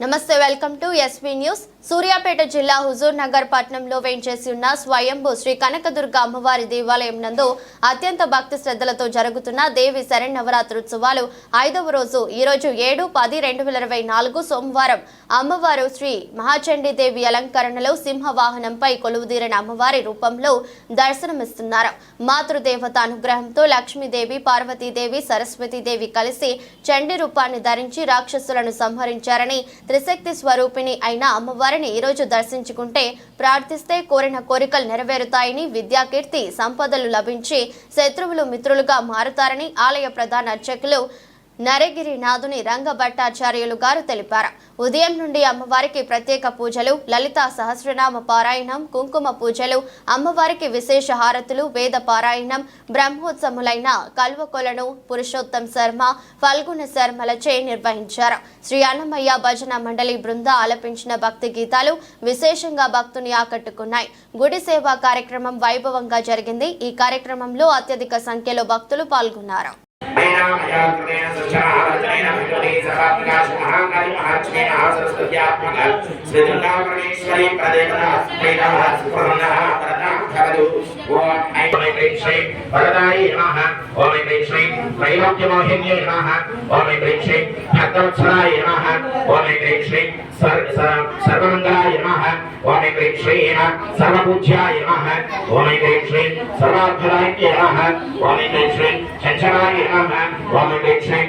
నమస్తే welcome to SV news. Suryapet జిల్లా హుజూర్ నగర్ పట్టణంలో వేంచేసి ఉన్న స్వయంభూ శ్రీ కనకదుర్గ అమ్మవారి దేవాలయం నందు అత్యంత భక్తి శ్రద్ధలతో జరుగుతున్న దేవి శరణవరాత్రోత్సవాలు ఐదవ రోజు. ఈ రోజు ఏడు పది రెండు వేల ఇరవై నాలుగు సోమవారం అమ్మవారు శ్రీ మహాచండీ దేవి అలంకరణలో సింహ వాహనంపై కొలువుదీరిన అమ్మవారి రూపంలో దర్శనమిస్తున్నారు. మాతృదేవత అనుగ్రహంతో లక్ష్మీదేవి పార్వతీదేవి సరస్వతీదేవి కలిసి చండీ రూపాన్ని ధరించి రాక్షసులను సంహరించారని త్రిశక్తి స్వరూపిణి అయిన అమ్మవారిని ఈరోజు దర్శించుకుంటే ప్రార్థిస్తే కోరిన కోరికలు నెరవేరుతాయని విద్యాకీర్తి సంపదలు లభించి శత్రువులు మిత్రులుగా మారుతారని ఆలయ ప్రధాన అర్చకులు నరగిరి నాథుని రంగభట్టాచార్యులు గారు తెలిపారు. ఉదయం నుండి అమ్మవారికి ప్రత్యేక పూజలు లలిత సహస్రనామ పారాయణం కుంకుమ పూజలు అమ్మవారికి విశేష హారతులు వేద పారాయణం బ్రహ్మోత్సములైన కల్వకొలను పురుషోత్తం శర్మ ఫల్గుణ శర్మలచే నిర్వహించారు. శ్రీ అన్నమయ్య భజన మండలి బృంద ఆలపించిన భక్తి గీతాలు విశేషంగా భక్తుని ఆకట్టుకున్నాయి. గుడి సేవా కార్యక్రమం వైభవంగా జరిగింది. ఈ కార్యక్రమంలో అత్యధిక సంఖ్యలో భక్తులు పాల్గొన్నారు. मया मया कृतेन सुचारचनेन भगवते सह प्रकाश महाकाली महात्मे महासरस्वत्यात्मक श्रीदुर्गापरमेश्वरी प्रदेवता अस्मै नमः सुपर्णः वरदां भवतु ॐ ऐं क्लीं श्रीं वरदायै नमः ॐ ऐं क्लीं श्रीं त्रैलोक्यमोहिन्यै नमः ॐ ऐं क्लीं श्रीं भक्तवत्सलाय नमः ॐ ऐं क्लीं श्रीं सर्वमङ्गलाय नमः। ॐ ऐं क्लीं श्रीः सर्वपूज्याय नमः। ॐ ऐं क्लीं श्रीं सर्वार्थदायिन्यै नमः ॐ ऐं क्लीं श्रीं चञ्चलाय नमः। ஓமிடீட்சி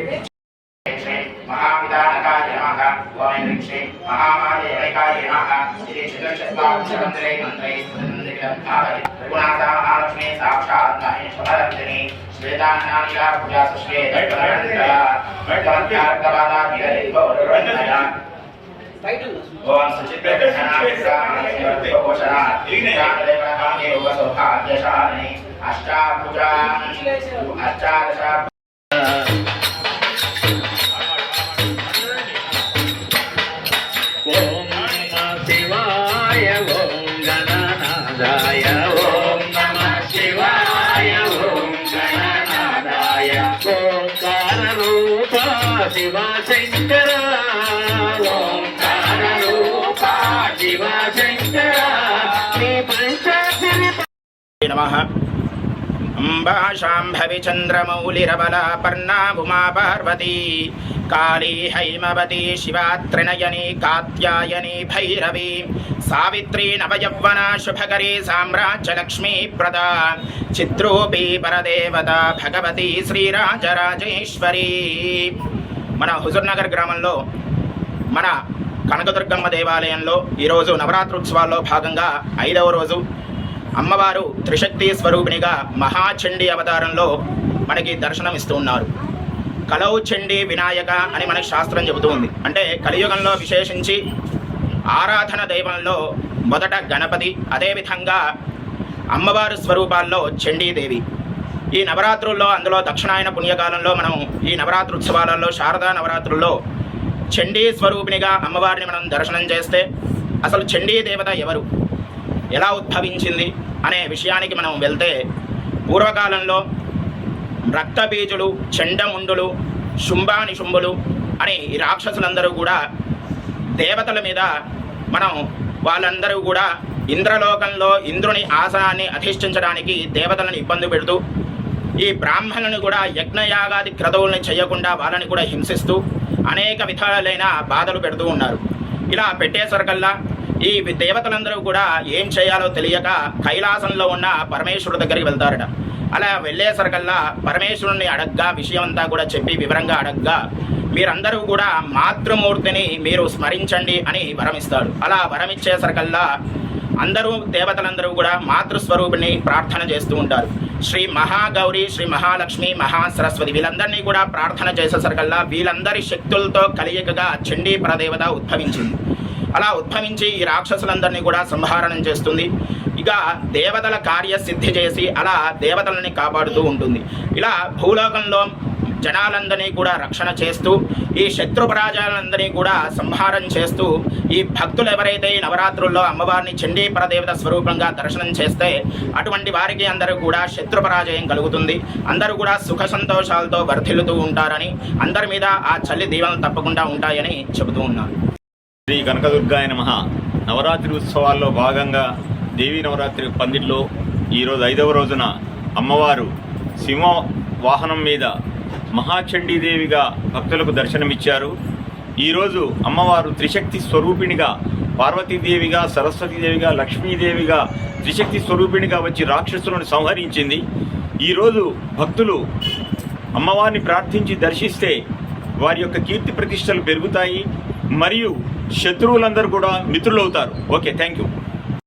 महाविधानकाय नमः ओमिडीक्षे महामादेवैकाय नमः श्री चतुर्चत्वाक्षरमन्त्रे मन्त्रे स्तुतिमन्दिरं स्थापय रघुनाथा महालक्ष्मी साक्षात् महेश्वररञ्जनी श्वेतान्नानिला पूजा सुश्वेतया वर्तमन्त्यार्कवादा विहरिभवरण्डया ओम सचित्रघोषणा अष्टाभुजां अष्टादशा శివ శంకర ఓంకార రూప శివ శంకర నీ పంచాక్షరి नमः अम्बा शाम्भवि चन्द्रमौलिरबला पर्णा उमा पार्वती काली हैमवती शिवा त्रिनयनी कात्यायनी भैरवी सावित्री नवयौवना शुभकरी साम्राज्यलक्ष्मी प्रदा चित्रूपी परदेवता भगवती శ్రీరాజరాజేశ్వరి మన హుజూర్నగర్ గ్రామంలో మన కనకదుర్గమ్మ దేవాలయంలో ఈరోజు నవరాత్రోత్సవాల్లో భాగంగా ఐదవ రోజు అమ్మవారు త్రిశక్తి స్వరూపిణిగా మహాచండీ అవతారంలో మనకి దర్శనం ఇస్తూ ఉన్నారు. కలవు చండీ వినాయక అని మనకి శాస్త్రం చెబుతూ ఉంది. అంటే కలియుగంలో విశేషించి ఆరాధన దైవంలో మొదట గణపతి అదేవిధంగా అమ్మవారు స్వరూపాల్లో చండీదేవి. ఈ నవరాత్రుల్లో అందులో దక్షిణాయన పుణ్యకాలంలో మనం ఈ నవరాత్రి ఉత్సవాలలో శారదా నవరాత్రుల్లో చండీ స్వరూపిణిగా అమ్మవారిని మనం దర్శనం చేస్తే అసలు చండీ దేవత ఎవరు? ఎలా ఉద్భవించింది? అనే విషయానికి మనం వెళ్తే పూర్వకాలంలో రక్తబీజులు చండముండులు శుంభానిశుంభులు అని ఈ రాక్షసులందరూ కూడా దేవతల మీద మనం వాళ్ళందరూ కూడా ఇంద్రలోకంలో ఇంద్రుని ఆసనాన్ని అధిష్ఠించడానికి దేవతలను ఇబ్బంది పెడుతూ ఈ బ్రాహ్మణుని కూడా యజ్ఞయాగాది క్రతువుల్ని చేయకుండా వాళ్ళని కూడా హింసిస్తూ అనేక విధాలైన బాధలు పెడుతూ ఉన్నారు. ఇలా పెట్టేసరికల్లా ఈ దేవతలందరూ కూడా ఏం చేయాలో తెలియక కైలాసంలో ఉన్న పరమేశ్వరుడు దగ్గరికి వెళ్తారట. అలా వెళ్ళేసరికల్లా పరమేశ్వరుణ్ణి అడగ్గా విషయం అంతా కూడా చెప్పి వివరంగా అడగ్గా మీరందరూ కూడా మాతృమూర్తిని మీరు స్మరించండి అని వరమిస్తాడు అలా వరమిచ్చేసరికల్లా అందరూ దేవతలందరూ కూడా మాతృస్వరూపిణి ప్రార్థన చేస్తూ ఉంటారు. శ్రీ మహాగౌరి శ్రీ మహాలక్ష్మి మహాసరస్వతి వీళ్ళందరినీ కూడా ప్రార్థన చేసేసరికల్లా వీళ్ళందరి శక్తులతో కలియకగా చండీ పరదేవత ఉద్భవించింది. అలా ఉద్భవించి ఈ రాక్షసులందరినీ కూడా సంహారణం చేస్తుంది. ఇక దేవతల కార్యసిద్ధి చేసి అలా దేవతలని కాపాడుతూ ఉంటుంది. ఇలా భూలోకంలో జనాలందరినీ కూడా రక్షణ చేస్తూ ఈ శత్రు పరాజయాలందరినీ కూడా సంహారం చేస్తూ ఈ భక్తులు ఎవరైతే ఈ నవరాత్రుల్లో అమ్మవారిని చండీ పరదేవత స్వరూపంగా దర్శనం చేస్తే అటువంటి వారికి అందరూ కూడా శత్రు పరాజయం కలుగుతుంది. అందరూ కూడా సుఖ సంతోషాలతో వర్ధిల్లుతూ ఉంటారని అందరి మీద ఆ చల్లి దీవెనలు తప్పకుండా ఉంటాయని చెబుతూ ఉన్నారు. శ్రీ కనకదుర్గాయ నమ. నవరాత్రి ఉత్సవాల్లో భాగంగా దేవీ నవరాత్రి పందిట్లో ఈరోజు ఐదవ రోజున అమ్మవారు సింహ వాహనం మీద మహాచండీదేవిగా భక్తులకు దర్శనమిచ్చారు. ఈరోజు అమ్మవారు త్రిశక్తి స్వరూపిణిగా పార్వతీదేవిగా సరస్వతీదేవిగా లక్ష్మీదేవిగా త్రిశక్తి స్వరూపిణిగా వచ్చి రాక్షసులను సంహరించింది. ఈరోజు భక్తులు అమ్మవారిని ప్రార్థించి దర్శిస్తే వారి యొక్క కీర్తి ప్రతిష్టలు పెరుగుతాయి. మరియు శత్రువులందరూ కూడా మిత్రులవుతారు. Okay thank you.